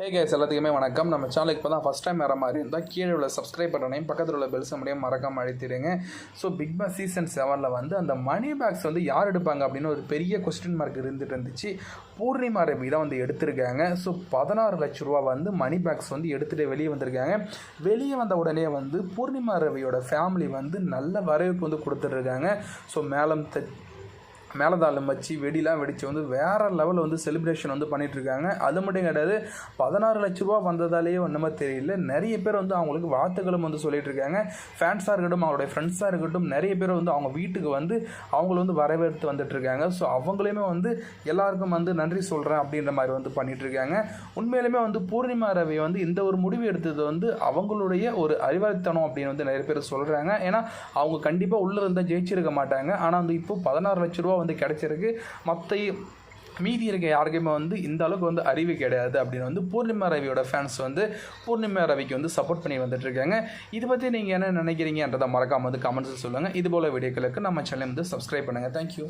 ஹே case எல்லாத்துக்குமே வணக்கம். நம்ம சேனலுக்கு இப்போ தான் ஃபஸ்ட் டைம் வர மாதிரி இருந்தால் கீழே உள்ள சப்ஸ்கிரைப் பட்டனையும் பக்கத்தில் உள்ள பெல்ஸ் முடியும் மறக்காமல் அழுத்திடுங்க. ஸோ பிக் பாஸ் சீசன் செவனில் வந்து அந்த மணி பேக்ஸ் வந்து யார் எடுப்பாங்க அப்படின்னு ஒரு பெரிய கொஸ்டின் மார்க் இருந்துட்டு இருந்துச்சு. பூர்ணிமா ரவி தான் வந்து எடுத்திருக்காங்க. ஸோ பதினாறு லட்ச ரூபா வந்து மணி பேக்ஸ் வந்து எடுத்துகிட்டு வெளியே வந்திருக்காங்க. வெளியே வந்த உடனே வந்து பூர்ணிமா ரவியோட ஃபேமிலி வந்து நல்ல வரவேற்பு வந்து கொடுத்துட்ருக்காங்க ஸோ மேலம் த மேலதாளம் வச்சு வெடிலாம் வெடித்து வந்து வேறு லெவலில் வந்து செலிப்ரேஷன் வந்து பண்ணிட்டு இருக்காங்க அது மட்டும் கிடையாது பதினாறு லட்ச ரூபா வந்ததாலேயே ஒன்றுமே தெரியல. நிறைய பேர் வந்து அவங்களுக்கு வாழ்த்துக்களும் வந்து சொல்லிட்டு இருக்காங்க ஃபேன்ஸாக இருக்கட்டும் அவங்களுடைய ஃப்ரெண்ட்ஸாக இருக்கட்டும் நிறைய பேர் வந்து அவங்க வீட்டுக்கு வந்து அவங்கள வந்து வரவேற்று வந்துட்டு இருக்காங்க ஸோ அவங்களையுமே வந்து எல்லாருக்கும் வந்து நன்றி சொல்கிறேன் அப்படின்ற மாதிரி வந்து பண்ணிட்டு இருக்காங்க உண்மையிலுமே வந்து பூர்ணிமா ரவி வந்து இந்த ஒரு முடிவு எடுத்தது வந்து அவங்களுடைய ஒரு அறிவாளித்தனம் அப்படின்னு வந்து நிறைய பேர் சொல்கிறாங்க ஏன்னா அவங்க கண்டிப்பாக உள்ளே இருந்தால் ஜெயிச்சிருக்க மாட்டாங்க. ஆனால் வந்து இப்போ பதினாறு லட்ச ரூபா வந்து கிடைச்சிருக்கு. மற்ற மீதி இருக்க யாருக்குமே வந்து இந்த அளவுக்கு வந்து அறிவு கிடையாது அப்படின்னு வந்து பூர்ணிமா ரவியோட ஃபேன்ஸ் வந்து பூர்ணிமா ரவிக்கு வந்து சப்போர்ட் பண்ணி வந்துட்டு இருக்காங்க. இதை பற்றி நீங்கள் என்ன நினைக்கிறீங்கன்றதை மறக்காமல் வந்து கமெண்ட்ஸில் சொல்லுங்கள் இதுபோல் வீடியோக்களுக்கு நம்ம சேனல் வந்து சப்ஸ்கிரைப் பண்ணுங்கள் தேங்க்யூ